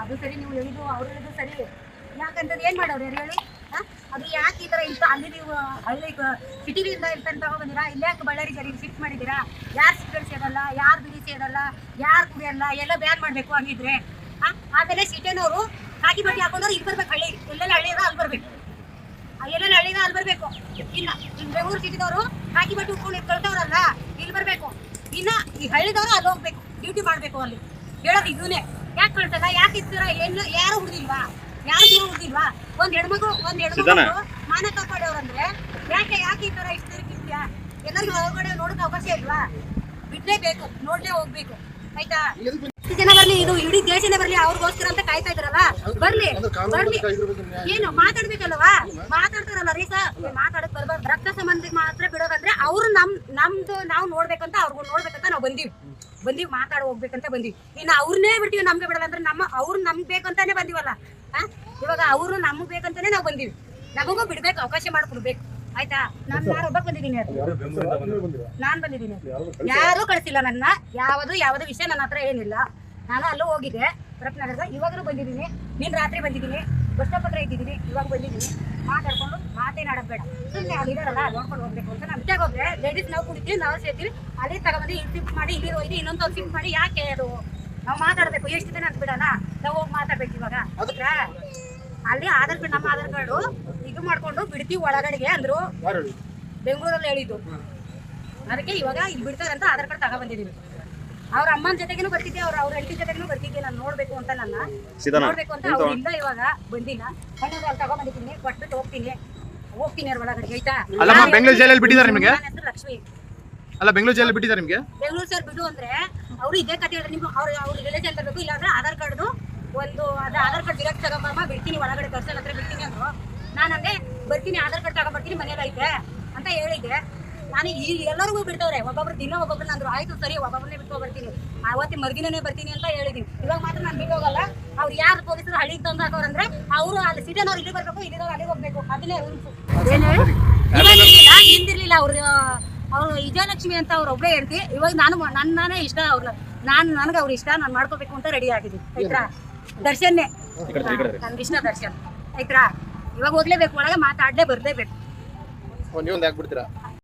ಅದು ಸರಿ, ನೀವು ಹೇಳಿದ್ದು, ಅವ್ರು ಹೇಳಿದ್ದು ಸರಿ. ಯಾಕಂತಂದ್ರೆ ಏನ್ ಮಾಡೋರು ಯಾರು ಹೇಳಿ? ಅದು ಯಾಕೆ ಈ ತರ ಇತ್ತು ಅಲ್ಲಿ ನೀವು ಹಳ್ಳಿ ಸಿಟಿಲಿಂದ ಇರ್ತಾನೆ ತಗೊಂಡ್ಬಂದಿರಾ ಇಲ್ಲ ಯಾಕೆ ಬಳ್ಳಾರಿ ಸರಿ ಶಿಫ್ಟ್ ಮಾಡಿದ್ದೀರಾ? ಯಾರು ಸಿಗಲ್ ಸೇರಲ್ಲ, ಯಾರು ಬಿಡಿ ಸೇರಲ್ಲ, ಯಾರು ಕುಡಿಯಲ್ಲ, ಎಲ್ಲ ಬ್ಯಾನ್ ಮಾಡಬೇಕು ಹಂಗಿದ್ರೆ? ಆಮೇಲೆ ಸಿಟಿನವರು ಕಾಕಿ ಬಟ್ಟೆ ಹಾಕೊಂಡ್ರೆ ಇಲ್ಲಿ ಬರ್ಬೇಕು, ಹಳ್ಳಿ, ಎಲ್ಲೆಲ್ಲ ಹಳ್ಳಿ ಇರೋ ಅಲ್ಲಿ ಬರ್ಬೇಕು. ಎಲ್ಲೆಲ್ಲ ಹಳ್ಳಿನ ಅಲ್ಲಿ ಬರಬೇಕು. ಇಲ್ಲ ಇಲ್ಲಿ ಬೆಂಗಳೂರು ಸಿಟಿದವರು ಕಾಕಿ ಬಟ್ಟೆ ಉಟ್ಕೊಂಡು ಕಳ್ತವ್ರಲ್ಲ ಇಲ್ಲಿ ಬರಬೇಕು. ಇನ್ನ ಈ ಹಳ್ಳಿದವರು ಅಲ್ಲಿ ಹೋಗ್ಬೇಕು ಡ್ಯೂಟಿ ಮಾಡಬೇಕು ಅಲ್ಲಿ. ಹೇಳೋದು ಇದನ್ನೇ ಯಾಕೆ ಕಳ್ತಲ್ಲ ಯಾಕೆ ಇರ್ತೀರ? ಏನು ಯಾರು ಹುಡುಗಿಲ್ವಾ ಯಾರು ದೂರ ಹುಡುಗಿಲ್ವಾ ಒಂದ್ ಹೆಣ್ಮಗು ಒಂದ್ ಸಿದ್ಧಾನ? ಹೆಣ್ಮಗು ಮಾನ ಕಾಪಾಡೋರಂದ್ರೆ ಯಾಕೆ ಯಾಕೆ ಈ ತರ ಇಷ್ಟು ಇರ್ತೀಯಾ ಎಲ್ಲರಿಗೂ ಹೊರಗಡೆ ನೋಡೋಕೆ ಅವಕಾಶ ಇಲ್ವಾ? ಬಿಡ್ಲೇಬೇಕು ನೋಡ್ಲೇ ಹೋಗ್ಬೇಕು. ಆಯ್ತಾ? ಎಷ್ಟು ಜನ ಬರ್ಲಿ ಇದು ಇಡೀ ದೇಶನೇ ಬರ್ಲಿ ಅವ್ರಿಗೋಸ್ಕರ ಅಂತ ಕಾಯ್ತಾ ಇದ್ರಲ್ಲ? ಬರ್ಲಿ ಬರ್ಲಿ. ಏನು ಮಾತಾಡ್ಬೇಕಲ್ವಾ? ನಮ್ದು ನಾವು ನೋಡ್ಬೇಕಂತ ಅವ್ರಿಗೂ ನೋಡ್ಬೇಕಂತ ನಾವು ಬಂದೀವಿ. ಬಂದೀವಿ ಮಾತಾಡ ಹೋಗ್ಬೇಕಂತ ಬಂದೀವಿ. ಇನ್ನು ಅವ್ರನ್ನೇ ಬಿಡ್ತೀವಿ ನಮ್ಗೆ ಬಿಡಲ್ಲ ಅಂದ್ರೆ ನಮ್ಮ ಅವ್ರು ನಮ್ಗೆ ಬೇಕಂತಾನೆ ಬಂದಿವಲ್ಲ? ಇವಾಗ ಅವರು ನಮ್ಗೆ ಬೇಕಂತಾನೆ ನಾವು ಬಂದೀವಿ. ನಮಗೂ ಬಿಡ್ಬೇಕು ಅವಕಾಶ ಮಾಡ್ಕೊಡ್ಬೇಕು. ಆಯ್ತಾ? ನಾನು ನಾನು ಒಬ್ಬ ಬಂದಿದ್ದೀನಿ ನಾನು ಬಂದಿದ್ದೀನಿ. ಯಾರು ಕಳಿಸಿಲ್ಲ? ನನ್ನ. ಯಾವುದು ಯಾವುದು ವಿಷಯ ನನ್ನ ಹತ್ರ ಏನಿಲ್ಲ. ನಾನು ಅಲ್ಲೂ ಹೋಗಿದ್ದೆ ರತ್ನಗರದ ಇವಾಗಲೂ ಬಂದಿದ್ದೀನಿ. ನೀನ್ ರಾತ್ರಿ ಬಂದಿದ್ದೀನಿ. ಬಸ್ ಸ್ಟಾಪ್ ಹತ್ರ ಇದ್ದಿದ್ದೀನಿ. ಇವಾಗ ಬಂದಿದ್ದೀನಿ. ಮಾತಾಡ್ಕೊಂಡು ಮಾತೇನಾಡೋದು ಬೇಡ. ಸುಮ್ಮನೆ ಅಲ್ಲಿ ಇದಾರಲ್ಲ ನೋಡ್ಕೊಂಡು ಹೋಗ್ಬೇಕು ಅಂತ. ನಾನು ಬಿಟ್ಟಾಗ ಹೋದ್ರೆ ಲೇಡೀಸ್ ನಾವು ಕುಡಿತೀವಿ ನಾವು ಸೇರ್ತೀವಿ. ಅಲ್ಲಿ ತಗೊಂಬಂದು ಇಲ್ಲಿ ಶಿಫ್ಟ್ ಮಾಡಿ ಇಲ್ಲಿ ಹೋಯ್ತು ಇನ್ನೊಂದು ಶಿಫ್ಟ್ ಮಾಡಿ ಯಾಕೆ ಅದು? ನಾವು ಮಾತಾಡಬೇಕು ಎಷ್ಟು ದಿನ ಅಂತ ಬಿಡೋಣ? ನಾವು ಹೋಗಿ ಮಾತಾಡ್ಬೇಕು ಇವಾಗ. ಹೌದ್ರಾ? ಅಲ್ಲಿ ಆಧಾರ್ ಕಾರ್ಡ್ ನಮ್ಮ ಆಧಾರ್ ಕಾರ್ಡು ಇದು ಮಾಡ್ಕೊಂಡು ಬಿಡ್ತೀವಿ ಒಳಗಡೆಗೆ ಅಂದ್ರು. ಬೆಂಗಳೂರಲ್ಲಿ ಹೇಳಿದ್ದು. ಅದಕ್ಕೆ ಇವಾಗ ಇಲ್ಲಿ ಬಿಡ್ತಾರೆ ಅಂತ ಆಧಾರ್ ಕಾರ್ಡ್ ತಗೊಬಂದಿದೀವಿ ಅವ್ರ ಅಮ್ಮನ ಜೊತೆಗೇನು ಬರ್ತಿದ್ದೆ ಅವ್ರ ಅವ್ರ ಹೆಂಡತಿ ಜೊತೆಗೂ ಬರ್ತಿದ್ದೆ ನಾನು ನೋಡ್ಬೇಕು ಅಂತ ನನ್ನ. ನೋಡಬೇಕು ಅಂತ ಅವ್ರು ಇಲ್ಲ ಇವಾಗ ಬಂದಿನ ಹಣ್ಣು ತಗೊಂಡ್ಬಂದಿದ್ದೀನಿ ಕೊಟ್ಬಿಟ್ಟು ಹೋಗ್ತೀನಿ. ಹೋಗ್ತೀನಿ ಒಳಗಡೆ ಆಯ್ತಾ? ಅಲ್ಲಮ್ಮ, ಬೆಂಗಳೂರು ಜೈಲಲ್ಲಿ ಬಿಟ್ಟಿದ್ದಾರೆ ನಿಮಗೆ? ನನ್ನ ಹೆಸರು ಲಕ್ಷ್ಮಿ. ಅಲ್ಲ ಬೆಂಗಳೂರು ಜೈಲಲ್ಲಿ ಬಿಟ್ಟಿದ್ದಾರೆ ನಿಮಗೆ? ಬೆಂಗಳೂರು ಸರ್ ಬಿಡು ಅಂದ್ರೆ ಅವರು ಇದೇ ಕತೆ ಹೇಳಿದ್ರೆ ನಿಮ್ಗೆ ಅವ್ರ ಅವ್ರ ಅಂತ ಬೇಕು ಇಲ್ಲಾಂದ್ರೆ ಆಧಾರ್ ಕಾರ್ಡ್ದು ಒಂದು ಅದು ಆಧಾರ್ ಕಾರ್ಡ್ ಡಿರೆಕ್ಟ್ ತಗೊಂಬಮ್ಮ ಬಿಡ್ತೀನಿ ಒಳಗಡೆ ಕರ್ಸಲ್ ಹತ್ರ ಬಿಡ್ತೀನಿ ಅಂದ್ರು. ನಾನು ಅಂದ್ರೆ ಬರ್ತೀನಿ ಆಧಾರ್ ಕಾರ್ಡ್ ತಗೊಂಡ್ಬರ್ತೀನಿ ಮನೇಲಿ ಐತೆ ಅಂತ ಹೇಳಿದ್ದೆ. ನಾನು ಈ ಎಲ್ಲರಿಗೂ ಬಿಡ್ತವ್ರೆ. ಒಬ್ಬೊಬ್ರು ದಿನ ಒಬ್ಬೊಬ್ರು ನಂದ್ರು ಆಯ್ತು ಸರಿ ಒಬ್ಬೊಬ್ಬರನ್ನೇ ಬಿಟ್ಟು ಬರ್ತೀನಿ ಅವತ್ತಿ ಮರುದಿನೇ ಬರ್ತೀನಿ ಅಂತ ಹೇಳಿದೀನಿ. ಇವಾಗ ಮಾತ್ರ ನಾನು ಬಿಟ್ಟು ಹೋಗಲ್ಲ. ಅವ್ರು ಯಾರು ಪೊಲೀಸರು ಹಳ್ಳಿಗೆ ತಂದು ಹಾಕೋರಂದ್ರೆ ಅವರು ಅಲ್ಲಿ ಸಿಟಿನವ್ರು ಇಲ್ಲಿ ಬರ್ಬೇಕು ಇಲ್ಲಿದವ್ರು ಅಲ್ಲಿಗೆ ಹೋಗ್ಬೇಕು. ಅದನ್ನೇ ರೂಲ್ಸ್ ಹಿಂದಿರ್ಲಿಲ್ಲ ಅವ್ರು ಅವ್ರು ವಿಜಯಲಕ್ಷ್ಮಿ ಅಂತ ಅವ್ರು ಒಬ್ಬಳೇ ಹೇಳ್ತಿ ಇವಾಗ ನಾನು ನನ್ನ ನಾನೇ ಇಷ್ಟ ಅವ್ರ ನಾನು ನನಗೆ ಅವ್ರ ಇಷ್ಟ, ನಾನು ಮಾಡ್ಕೋಬೇಕು ಅಂತ ರೆಡಿ ಆಗಿದ್ದೀನಿ. ಆಯ್ತಾ? ದರ್ಶನ್ನೇ. ನನ್ಗೆ ಇಷ್ಟ ದರ್ಶನ್. ಆಯ್ತಾ? ಇವಾಗ ಹೋಗ್ಲೇಬೇಕು, ಒಳಗೆ ಮಾತಾಡಲೇ ಬರ್ಲೇಬೇಕು.